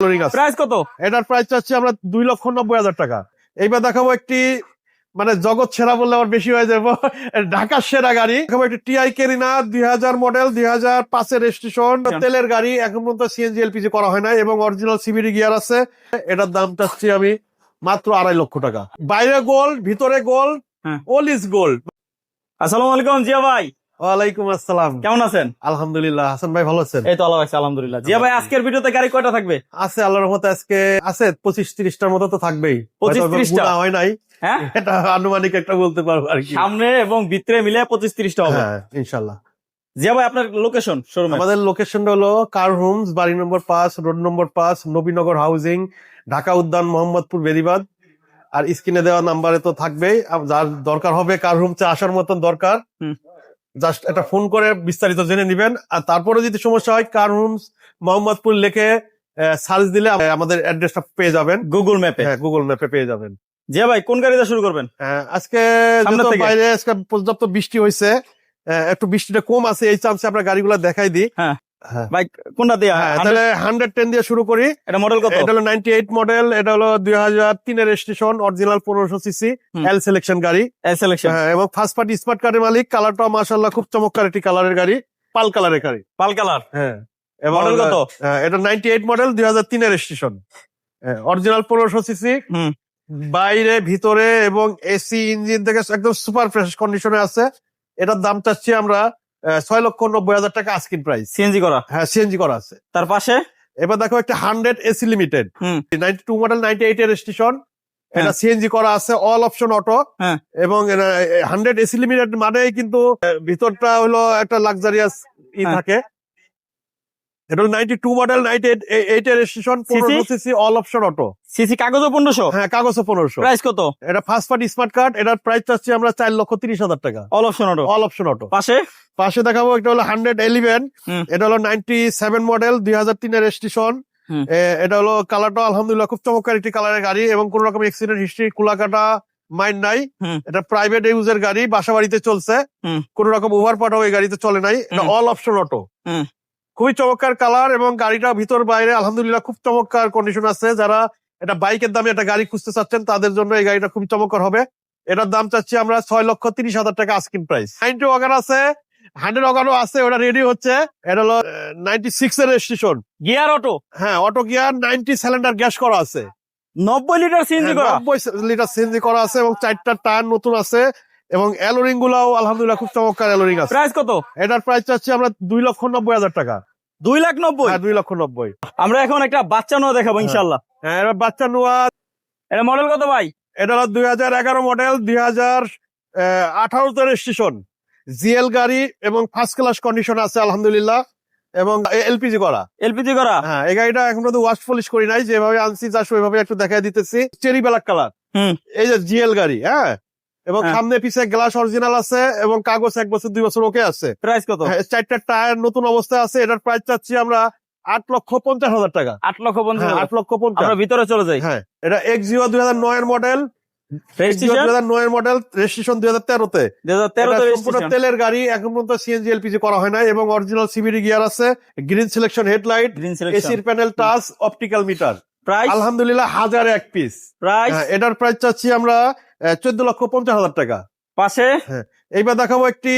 coloring price কত? এটার price চাচ্ছি আমরা দুই লক্ষ নব্বই হাজার টাকা। এইবার দেখাবো একটি মানে জগৎ সেরা বললে আবার বেশি হয়ে যাব। ঢাকার সেরা গাড়ি। দেখাবো একটি টিআই কেরিনা দুই হাজার মডেল দুই হাজার পাঁচের রেজিস্ট্রেশন তেলের গাড়ি এখন পর্যন্ত সিএনজি এলপিজি করা হয় না এবং অরিজিনাল সিবিডি গিয়ার আছে। এটার দাম চাচ্ছি আমি মাত্র আড়াই লক্ষ টাকা। বাইরে গোল্ড ভিতরে গোল্ড। অল ইজ গোল্ড আসসালামু আলাইকুম জিয়া ভাই। ওয়ালাইকুম আসসালাম। কেমন আছেন? আলহামদুলিল্লাহ হাসান ভাই ভালো আছেন? এই তো আল্লাহ আলহামদুলিল্লাহ। জিয়া ভাই আজকের ভিডিওতে গাড়ি কয়টা থাকবে? আছে আল্লাহর রহমতে আজকে আছে পঁচিশ ত্রিশটার মতো তো থাকবেই। 25 হয়তো 30 টা? গুণা হয় নাই। হ্যাঁ? এটা আনুমানিক একটা বলতে পারব আর কি। সামনে এবং ভিতরে মিলে পঁচিশ তিরিশটা হবে। হ্যাঁ ইনশাল্লাহ। জিয়া ভাই আপনার লোকেশন শোরুমে আমাদের লোকেশনটা হলো কার হোমস বাড়ি নম্বর পাঁচ রোড নম্বর পাঁচ নবীনগর হাউজিং ঢাকা উদ্যান মোহাম্মদপুর বেরিবাদ। আর স্ক্রিনে দেওয়া নাম্বারে তো থাকবেই। যার দরকার হবে কার হোমসে আসার মতন দরকার। জাস্ট একটা ফোন করে বিস্তারিত জেনে নিবেন। আর তারপরে যদি সমস্যা হয় কার হোমস মোহাম্মদপুর লেখে সার্চ দিলে আমাদের অ্যাড্রেসটা পেয়ে যাবেন। গুগল ম্যাপে হ্যাঁ গুগল ম্যাপে পেয়ে যাবেন। জিয়া ভাই কোন গাড়িতে শুরু করবেন? হ্যাঁ, আজকে বাইরে আজকে পর্যাপ্ত বৃষ্টি হয়েছে একটু বৃষ্টিটা কম আছে এই চান্সে আমরা গাড়িগুলো দেখাই দিই। হ্যাঁ। ভাই কোনটা দিয়ে? হ্যাঁ, তাহলে হান্ড্রেড টেন দিয়ে শুরু করি। এটা মডেল কত? এটা হলো নাইনটি এইট মডেল এটা হলো দুই হাজার তিনের রেজিস্ট্রেশন অরিজিনাল পনেরোশো সিসি এল সিলেকশন গাড়ি। এ সিলেকশন হ্যাঁ, এবং ফার্স্ট পার্টি স্মার্ট কার্ডের মালিক কালারটা মাসাল্লাহ খুব চমৎকার একটি কালারের গাড়ি পাল কালারের গাড়ি। পাল কালার হ্যাঁ এবং মডেল কত? এটা নাইনটি এইট মডেল দুই হাজার তিনের রেজিস্ট্রেশন অরিজিনাল পনেরোশো সিসি। বাইরে ভিতরে এবং এসি ইঞ্জিন থেকে একদম সুপার ফ্রেশ কন্ডিশনে আছে। এটার দাম চাচ্ছি আমরা ছয় লক্ষ নব্বই হাজার টাকা আস্কিন প্রাইস সিএনজি করা। হ্যাঁ সিএনজি করা আছে। তার পাশে? এবার দেখো একটা hundred AC limited ninety two model ninety eight এর স্টেশন এটা হ্যাঁ। সিএনজি করা আছে অল অপশন অটো। এবং হান্ড্রেড এসি লিমিটেড মানে কিন্তু ভিতরটা হলো একটা লাক্সারিয়াস ই হ্যাঁ। থাকে। এটা হলো ninety two model ninety eight এর স্টেশন পনেরোশো CC all option auto CC কাগজও পনেরোশো? হ্যাঁ পনেরোশো। প্রাইস কত? এটা ফার্স্ট পার্টি স্মার্ট কার্ড এটার প্রাইস চাচ্ছি আমরা চার লক্ষ তিরিশ হাজার টাকা। All option auto all option auto পাশে? পাশে দেখাবো একটা হলো হান্ড্রেড এলিভেন এটা হলো নাইনটি সেভেন মডেল দুই হাজার তিনের স্টেশন এটা হলো কালারটা আলহামদুলিল্লাহ খুব চমৎকার একটি কালারের গাড়ি এবং কোন রকম অ্যাক্সিডেন্ট হিস্ট্রি কুলাকাটা মাইন্ড নাই। এটা প্রাইভেট ইউজের গাড়ি বাসা বাড়িতে চলছে। কোন রকম ওভারপাটাও এই গাড়িতে চলে নাই। এটা অল অপশন অটো। খুবই চমৎকার কালার এবং গাড়িটা ভিতর বাইরে আলহামদুলিল্লাহ খুব চমৎকার কন্ডিশন আছে। যারা এটা বাইকের দামে একটা গাড়ি খুঁজতে চাচ্ছেন তাদের জন্য এই গাড়িটা খুব চমৎকার হবে। এটার দাম চাচ্ছি আমরা ছয় লক্ষ তিরিশ হাজার টাকা আস্কিন প্রাইস নাইনটি ওয়াগান আছে হান্ড্রেড ওয়াগানও আছে ওটা রেডি হচ্ছে। এটা হলো নাইনটি সিক্স এর রেজিস্ট্রেশন গিয়ার অটো হ্যাঁ auto gear ninety cylinder gas করা আছে। নব্বই লিটার সিএনজি করা? নব্বই লিটার সিএনজি করা আছে এবং চারটা টায়ার নতুন আছে। এবং অ্যালোরিং গুলাও আলহামদুলিল্লাহ খুব চমৎকার অ্যালোরিং আছে। প্রাইস কত? এটার প্রাইস চাচ্ছি আমরা দুই লক্ষ নব্বই হাজার টাকা। দুই লাখ নব্বই? হ্যাঁ দুই লক্ষ নব্বই। আমরা এখন একটা বাচ্চা নোয়া দেখাবো ইনশাল্লাহ হ্যাঁ এবার বাচ্চা নোয়া এটা মডেল কত ভাই? এটা হলো দুই হাজার এগারো মডেল দুই হাজার আঠারোতে রেজিস্ট্রেশন জিএল গাড়ি এবং ফার্স্ট ক্লাস কন্ডিশন আছে আলহামদুলিল্লাহ। এবং এলপিজি করা। এলপিজি করা? হ্যাঁ এই গাড়িটা এখন পর্যন্ত ওয়াশ পলিশ করি নাই যেভাবে আনছি যা ওইভাবে একটু দেখাই দিতেছি। Cherry black colour. হুম। এই যে জিএল গাড়ি হ্যাঁ? এবং হ্যাঁ। সামনে পিছে গ্লাস অরিজিনাল আছে এবং কাগজ এক বছর দুই বছর ওকে আছে। প্রাইস কত? হ্যাঁ, চারটা টায়ার নতুন অবস্থায় আছে এটার প্রাইস চাচ্ছি আমরা আট লক্ষ পঞ্চাশ হাজার টাকা। আট লক্ষ পঞ্চাশ হ্যাঁ, আট লক্ষ পঞ্চাশ। ভিতরে চলে যাই। হ্যাঁ এটা এক্স জিও দুই হাজার মডেল। দুই হাজার নয়ের মডেল রেজিস্ট্রেশন দুই হাজার তেরোতে। সম্পূর্ণ তেলের গাড়ি এখন পর্যন্ত সিএনজি এলপিজি করা হয় না এবং অরিজিনাল সিবিডি গিয়ার আছে গ্রিন সিলেকশন হেডলাইট এসির panel touch optical meter price আলহামদুলিল্লাহ হাজার এক পিস প্রাইস এটার প্রাইস চাচ্ছি আমরা চোদ্দ লক্ষ পঞ্চাশ হাজার টাকা। পাশে? এইবার দেখাবো একটি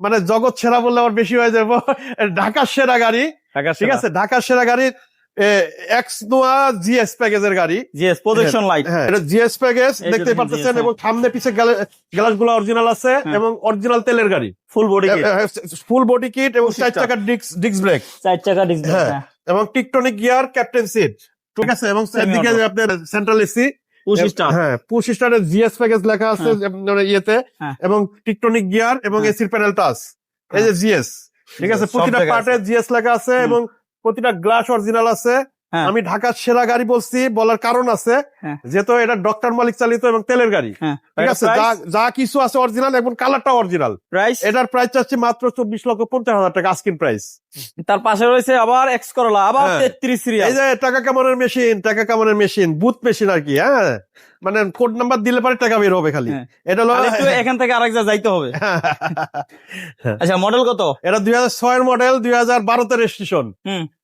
মানে জগৎ সেরা বললে আবার বেশি হয়ে যাব। ঢাকার সেরা গাড়ি। ঠিক আছে ঢাকার সেরা গাড়ি এক্স নোয়া জিএস প্যাকেজের গাড়ি। জিএস প্রজেকশন লাইট হ্যাঁ এটা জিএস প্যাকেজ দেখতে GS, এবং সামনে পিছে গ্লাসগুলো অরিজিনাল আছে হ্যাঁ। এবং অরিজিনাল তেলের গাড়ি। Full body full body kit এবং চার চাকার ডিস্ক ডিস্ক ব্রেক চার ডিস্ক হ্যাঁ। এবং টিকটনিক গিয়ার ক্যাপ্টেন সিট ঠিক আছে এবং চারদিকে আপনার সেন্ট্রাল এসি হ্যাঁ পুশ স্টারের জিএস প্যাকেজ লেখা আছে মানে ইয়েতে হ্যাঁ। এবং টিকটনিক গিয়ার এবং হ্যাঁ। এসির প্যানেল টাচ এই যে জিএস ঠিক আছে প্রতিটা পার্টে জিএস লেখা আছে এবং প্রতিটা গ্লাস অরিজিনাল আছে। হ্যাঁ। আমি ঢাকার সেরা গাড়ি বলছি বলার কারণ আছে। হ্যাঁ। যেহেতু এটা ডক্টর মালিক চালিত এবং তেলের গাড়ি। হ্যাঁ। ঠিক আছে যা কিছু আছে অরিজিনাল এবং কালারটা অরিজিনাল প্রাইস এটার প্রাইস চাচ্ছি মাত্র চব্বিশ লক্ষ পঞ্চাশ হাজার টাকা আস্কিন প্রাইস তার পাশে রয়েছে আবার এক্স করলা আবার হ্যাঁ। তেত্রিশ এই যে টাকা কামানোর মেশিন টাকা কামানোর মেশিন বুথ মেশিন আর কি হ্যাঁ। মানে কোড নাম্বার দিলে পরে টাকা বের হবে খালি। হ্যাঁ। এটা হলো এখান থেকে আরেক জায়গায় যাইতে হবে। আচ্ছা মডেল কত? এটা দুই হাজার ছয়ের মডেল দুই হাজার বারোতে রেজিস্ট্রেশন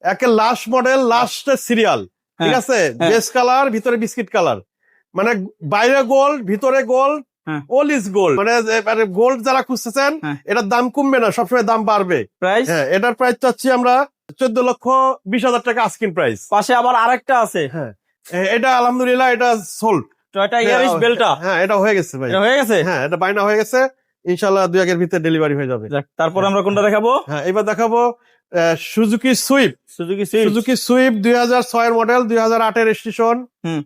একে লাস্ট মডেল লাস্ট সিরিয়াল ঠিক হ্যাঁ, আছে? হ্যাঁ। বেস কালার ভিতরে বিস্কিট কালার মানে বাইরে গোল্ড ভিতরে গোল্ড হ্যাঁ। অল ইজ গোল্ড মানে মানে গোল্ড যারা খুঁজতেছেন হ্যাঁ। এটার দাম কমবে না সবসময় দাম বাড়বে। প্রাইস হ্যাঁ এটার প্রাইস চাচ্ছি আমরা চোদ্দ লক্ষ বিশ হাজার টাকা আস্কিন প্রাইস পাশে আবার আরেকটা আছে। হ্যাঁ এটা আলহামদুলিল্লাহ এটা সোল্ড টয়টা ইয়ারিশ বেলটা হ্যাঁ এটা হয়ে গেছে ভাই। হয়ে গেছে? হ্যাঁ এটা বাইনা হয়ে গেছে। ইনশাল্লাহ দুই একের ভিতরে ডেলিভারি হয়ে যাবে। তারপর আমরা কোনটা দেখাবো? হ্যাঁ এবার দেখাবো Suzuki Swift Suzuki Swift Suzuki Swift দুই হাজার ছয়ের মডেল দুই হাজার আটের স্টেশন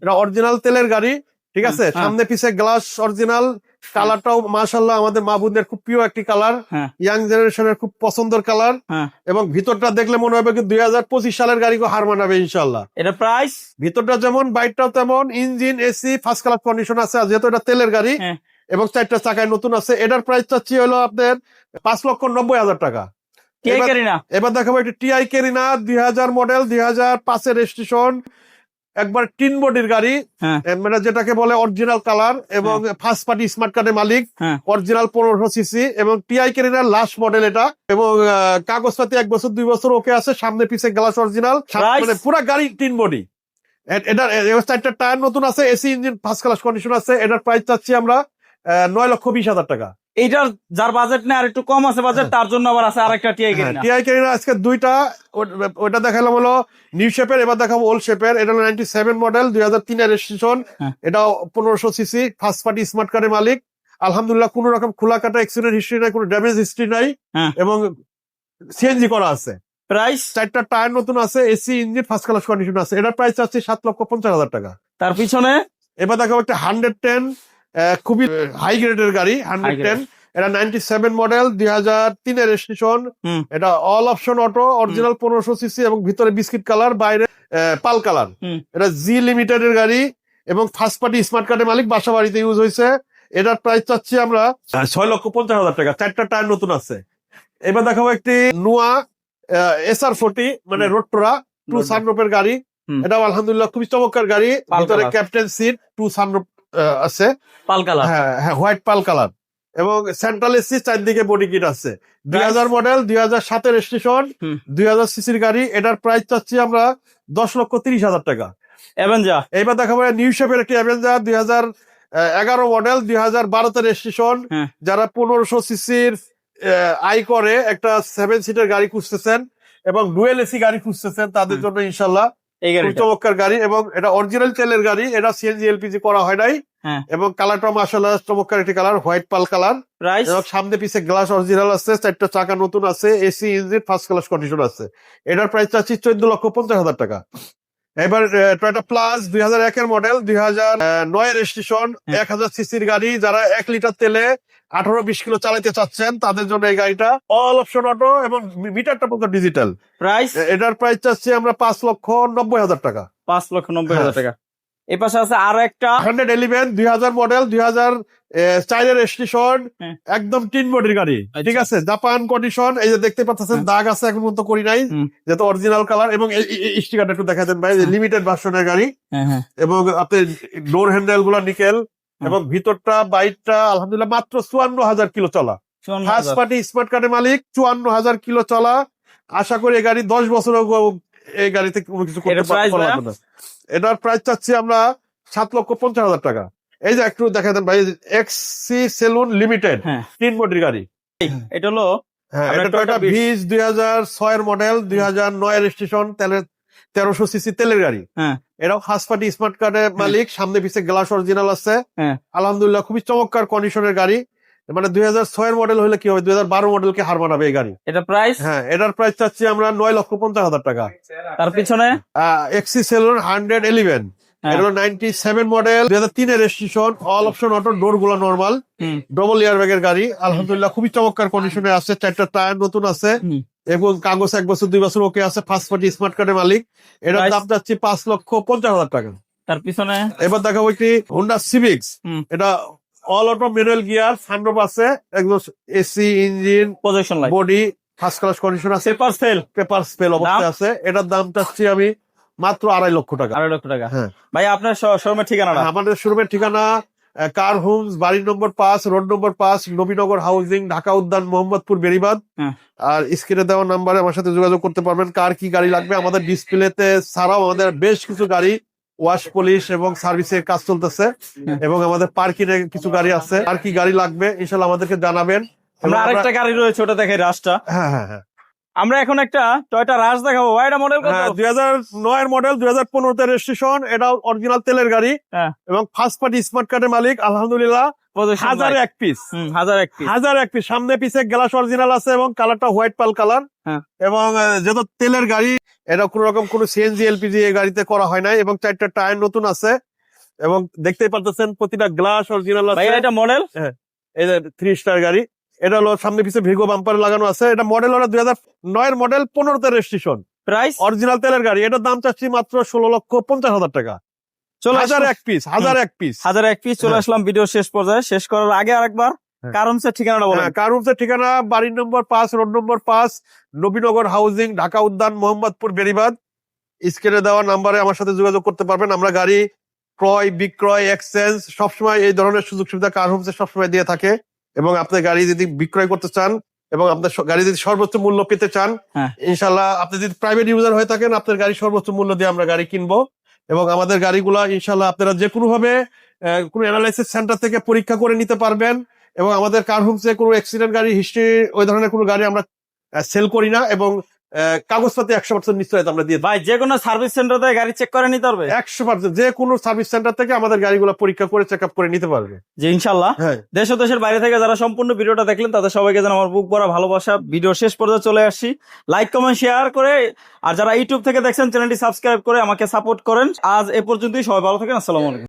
এটা অরিজিনাল তেলের গাড়ি ঠিক আছে? হ্যাঁ। সামনে পিছে গ্লাস অরিজিনাল কালারটাও মাশাল্লাহ আমাদের মাহবুদের খুব প্রিয় একটি কালার। ইয়াং জেনারেশনের খুব পছন্দের কালার হ্যাঁ। এবং ভিতরটা দেখলে মনে হবে কি দুই হাজার পঁচিশ সালের গাড়িকে হার মানাবে ইনশাল্লাহ এটা প্রাইস ভিতরটা যেমন বাইকটাও তেমন engine AC first class condition আছে যেহেতু এটা তেলের গাড়ি হ্যাঁ। এবং চারটা চাকায় নতুন আছে এটার প্রাইস চাচ্ছি হলো আপনার পাঁচ লক্ষ নব্বই হাজার টাকা। এবার- দেখাবো একটি টিআই কেরিনা দুই হাজার মডেল দুই হাজার পাঁচের রেজিস্ট্রেশন একবার টিন বডির গাড়ি হ্যাঁ। মানে যেটাকে বলে অরিজিনাল কালার এবং ফার্স্ট পার্টি স্মার্ট কার্ডের মালিক হ্যাঁ। অরিজিনাল পনেরোশো সিসি এবং টিআই কেরিনার লাস্ট মডেল এটা এবং কাগজপাতি এক বছর দুই বছর ওকে আছে সামনে পিছে গ্লাস অরিজিনাল? মানে পুরা গাড়ি টিন বডি এটার চারটা টায়ার নতুন আছে AC engine first class condition আছে এটার প্রাইস চাচ্ছি আমরা নয় লক্ষ বিশ হাজার টাকা এইটার যার বাজেট নেই আর একটু কম আছে বাজেট তার জন্য আবার আছে আরেকটা TI Carina TI Carina আজকে দুইটা ওটা দেখালাম হলো নিউ শেপের এবার দেখাবো ওল্ড শেপের এটা হলো নাইনটি সেভেন মডেল দুই হাজার তিনের রেজিস্ট্রেশন হ্যাঁ। এটা পনেরোশো সিসি ফার্স্ট পার্টি স্মার্ট কার্ডের মালিক। আলহামদুলিল্লাহ কোনো রকম খোলা কাটা অ্যাক্সিডেন্ট হিস্ট্রি নাই কোনো ড্যামেজ হিস্ট্রি নাই। হ্যাঁ। এবং সিএনজি করা আছে। প্রাইস চারটা টায়ার নতুন আছে AC engine first class condition আছে। এটার প্রাইস আছে সাত লক্ষ পঞ্চাশ হাজার টাকা। তার পিছনে? এবার দেখাবো একটা হান্ড্রেড টেন খুবই হাই গ্রেডের গাড়ি হান্ড্রেড টেন এটা নাইনটি সেভেন মডেল দুই হাজার তিনের রেজিস্ট্রেশন। এটা অল অপশন অটো অরিজিনাল পনেরোশো সিসি এবং ভিতরে বিস্কিট কালার বাইরে পাল কালার এটা জি লিমিটেড এর গাড়ি এবং ফার্স্ট পার্টি স্মার্ট কার্ডের মালিক বাসা বাড়িতে ইউজ হয়েছে। এটার প্রাইস চাচ্ছি আমরা ছয় লক্ষ পঞ্চাশ হাজার টাকা। চারটা টায়ার নতুন আছে। এবার দেখাবো একটি নোয়া এস আর ফোর্টি মানে হুম। রোট্টোরা টু সানরুপের গাড়ি। এটাও আলহামদুলিল্লাহ খুবই চমৎকার গাড়ি। ভিতরে। ক্যাপ্টেন সিট টু সানরুপ আছে। Pearl colour. হ্যাঁ হ্যাঁ হোয়াইট পাল কালার। এবং সেন্ট্রাল এসি চারদিকে বডি কিট আছে। দুই হাজার মডেল দুই হাজার সাতের স্টেশন দুই হাজার সিসির গাড়ি। এটার প্রাইস চাচ্ছি আমরা দশ লক্ষ তিরিশ হাজার টাকা। এভেঞ্জা এইবার দেখাবো নিউ শেপের একটি অ্যাভেঞ্জার দুই হাজার এগারো মডেল দুই হাজার বারোতে রেজিস্ট্রেশন। হ্যাঁ। যারা পনেরোশো সিসির আই করে একটা সেভেন সিটের গাড়ি খুঁজতেছেন এবং ডুয়েল এসি গাড়ি খুঁজতেছেন তাদের জন্য ইনশাল্লাহ এই গাড়িটা। চমৎকার গাড়ি এবং এটা অরিজিনাল তেলের গাড়ি এটা সিএনজি এলপিজি করা হয় নাই। হ্যাঁ। এবং কালারটা মাসাল্লাহ চমৎকার একটি কালার হোয়াইট পাল কালার এবং সামনে পিছে গ্লাস অরিজিনাল আছে চারটা চাকা নতুন আছে AC engine first class condition আছে। এটার প্রাইস চাচ্ছি চোদ্দ লক্ষ পঞ্চাশ হাজার টাকা। এবার টয়টা প্লাস দুই হাজার একের মডেল দুই হাজার নয় রেজিস্ট্রেশন হ্যাঁ। এক হাজার সিসির গাড়ি যারা এক লিটার তেলে আঠারো বিশ কিলো চালাতে চাচ্ছেন তাদের জন্য এই গাড়িটা অল অপশন অটো এবং মিটারটা পর্যন্ত ডিজিটাল প্রাইস এটার প্রাইস চাচ্ছি আমরা পাঁচ লক্ষ নব্বই হাজার টাকা পাঁচ লক্ষ নব্বই হাজার টাকা এই পাশে আছে আরও একটা হান্ড্রেড এলিভেন দুই হাজার মডেল দুই হাজার স্টেশন হ্যাঁ। একদম টিন বডির গাড়ি আচ্ছা। ঠিক আছে জাপান কন্ডিশন এই যে দেখতে পাচ্ছেন হ্যাঁ। দাগ আছে এখন পর্যন্ত করি নাই। যেহেতু অরিজিনাল কালার এবং স্টিকারটা একটু দেখা দেন ভাই হ্যাঁ। লিমিটেড ভার্সনের গাড়ি হ্যাঁ হ্যাঁ এবং আপনি ডোর হ্যান্ডেলগুলা নিকেল এবং ভিতরটা বাইকটা আলহামদুলিল্লাহ মাত্র চুয়ান্ন হাজার কিলো চলা। ফার্স্ট পার্টি স্মার্ট কার্ডের মালিক চুয়ান্ন হাজার কিলো চলা। আশা করি এই গাড়ি দশ বছর এই গাড়িতে কোনো কিছু করতে পারব না। এটার প্রাইস চাচ্ছি আমরা সাত লক্ষ পঞ্চাশ হাজার টাকা। এই যে একটু দেখা দেন ভাই এক্সি সেলুন লিমিটেড তিন বডির গাড়ি। এটা হলো হ্যাঁ এটা টয়টা। ভিজ দুই হাজার ছয়ের মডেল দুই হাজার নয় রেজিস্ট্রেশন তেলের তেরোশো সিসি তেলের গাড়ি। হ্যাঁ। এটাও ফার্স্ট পার্টি স্মার্ট কার্ডের মালিক সামনে পিছে গ্লাস অরিজিনাল আছে। হ্যাঁ। আলহামদুলিল্লাহ খুবই চমৎকার কন্ডিশনের গাড়ি। মানে দুই হাজার ছয়ের মডেল হলে কি হবে দুই হাজার বারো মডেলকে হার মানাবে এই গাড়ি। এটা প্রাইস হ্যাঁ এটার প্রাইস চাচ্ছি আমরা নয় লক্ষ পঞ্চাশ হাজার টাকা। তার পিছনে? X saloon hundred eleven. এটা হলো নাইনটি সেভেন মডেল দুই হাজার তিনের রেজিস্ট্রেশন অল অপশন অটো ডোরগুলো নর্মাল হুম। ডবল ইয়ার ব্যাগের গাড়ি। আলহামদুলিল্লাহ খুবই চমৎকার কন্ডিশনে আছে। চারটা টায়ার নতুন আছে। এবং কাগজ এক বছর দুই বছর ওকে আছে ফার্স্ট পার্টি স্মার্ট কার্ডের মালিক। এটার দাম যাচ্ছে পাঁচ লক্ষ পঞ্চাশ হাজার টাকা। তার পিছনে এবার দেখাবো একটি হোন্ডা সিভিক্স এটা all auto manual gear sunroof আছে একদম AC engine projection light body first class condition আছে। পেপার সেল পেপার স্পেল অবস্থায় আছে। এটার দাম চাচ্ছি আমি মাত্র আড়াই লক্ষ টাকা। আড়াই লক্ষ টাকা। হ্যাঁ। ভাই আপনার শোরুমের ঠিকানাটা? আমাদের শোরুমের ঠিকানা কার হোমস বাড়ি নম্বর পাঁচ রোড নম্বর পাঁচ নবীনগর হাউজিং ঢাকা উদ্যান মোহাম্মদপুর বেরিবাদ হ্যাঁ। আর স্ক্রিনে দেওয়া নাম্বারে আমার সাথে যোগাযোগ করতে পারবেন। কার কি গাড়ি লাগবে? আমাদের ডিসপ্লেতে ছাড়াও আমাদের বেশ কিছু গাড়ি ওয়াশ পলিশ এবং সার্ভিসের কাজ চলতেছে। এবং আমাদের পার্কিং এর কিছু গাড়ি আছে। আর কি গাড়ি লাগবে? ইনশাল্লাহ আমাদেরকে জানাবেন। আমরা- আরেকটা গাড়ি রয়েছে ওটা দেখে রাস্তা। হ্যাঁ হ্যাঁ হ্যাঁ। আমরা এখন একটা টয়টা রাশ দেখাবো। ভাই এটা মডেল কত? হ্যাঁ দুই হাজার নয়ের মডেল দুই হাজার পনেরোতে রেজিস্ট্রেশন এটা অরিজিনাল তেলের গাড়ি হ্যাঁ। এবং ফার্স্ট পার্টি স্মার্ট কার্ডের মালিক আলহামদুলিল্লাহ হাজার এক পিস হাজার এক piece। হাজার এক পিস সামনে পিছে গ্লাস অরিজিনাল আছে এবং কালারটা হোয়াইট পাল কালার হ্যাঁ। এবং যেহেতু তেলের গাড়ি এটা কোন রকম কোন সিএনজি এলপিজি এই গাড়িতে করা হয় নাই এবং চারটা টায়ার নতুন আছে। এবং দেখতেই পারতেছেন প্রতিটা গ্লাস অরিজিনাল আছে। এটা মডেল এই যে থ্রি স্টার গাড়ি। এটা হলো সামনে পিছে ভিগো বাম্পার লাগানো আছে। এটা মডেল হলো দুই হাজার নয়ের মডেল পনেরোতে রেজিস্ট্রেশন প্রাইস অরিজিনাল তেলের গাড়ি। এটার দাম চাচ্ছি মাত্র ষোলো লক্ষ পঞ্চাশ হাজার টাকা। চলে হাজার এক পিস হাজার এক পিস হাজার এক পিস চলে হ্যাঁ। আসলাম ভিডিও শেষ পর্যায়ে। শেষ করার আগে আরেকবার হ্যাঁ। কারণ ঠিকানাটা বলেন। হ্যাঁ কারুমসের ঠিকানা বাড়ির নম্বর পাঁচ রোড নম্বর পাঁচ নবীনগর হাউজিং ঢাকা উদ্যান মোহাম্মদপুর বেরিবাদ স্ক্রিনে দেওয়া নাম্বারে আমার সাথে যোগাযোগ করতে পারবেন। আমরা গাড়ি ক্রয় বিক্রয় এক্সচেঞ্জ সবসময় এই ধরনের সুযোগ সুবিধা কার হোমসে সবসময় দিয়ে থাকে। এবং আপনি গাড়ি যদি বিক্রয় করতে চান এবং আপনার গাড়ি যদি সর্বোচ্চ মূল্য পেতে চান হ্যাঁ। ইনশাল্লাহ আপনি যদি প্রাইভেট ইউজার হয়ে থাকেন আপনার গাড়ি সর্বোচ্চ মূল্য দিয়ে আমরা গাড়ি কিনবো এবং আমাদের গাড়িগুলা ইনশাল্লাহ আপনারা যে কোনো ভাবে কোনো অ্যানালাইসিস সেন্টার থেকে পরীক্ষা করে নিতে পারবেন এবং আমাদের কার হোমসে কোনো অ্যাক্সিডেন্ট গাড়ি হিস্ট্রি ওই ধরনের কোনো গাড়ি আমরা সেল করি না এবং কাগজপাতি একশো পার্সেন্ট নিশ্চয়তা আমরা দিয়ে ভাই যে কোনো সার্ভিস সেন্টার থেকে গাড়ি চেক করে নিতে পারবে। একশো পার্সেন্ট যে কোনো সার্ভিস সেন্টার থেকে আমাদের গাড়িগুলো পরীক্ষা করে চেক আপ করে নিতে পারবে। যে ইনশাল্লাহ। হ্যাঁ। দেশ ও দেশের বাইরে থেকে যারা সম্পূর্ণ ভিডিওটা দেখলেন তাদের সবাইকে যেন আমার বুক ভরা ভালোবাসা। ভিডিও শেষ পর্যন্ত চলে আসছি লাইক কমেন্ট শেয়ার করে আর যারা ইউটিউব থেকে দেখছেন চ্যানেলটি সাবস্ক্রাইব করে আমাকে সাপোর্ট করেন। আজ এ পর্যন্তই সবাই ভালো থাকেন আসসালামু আলাইকুম।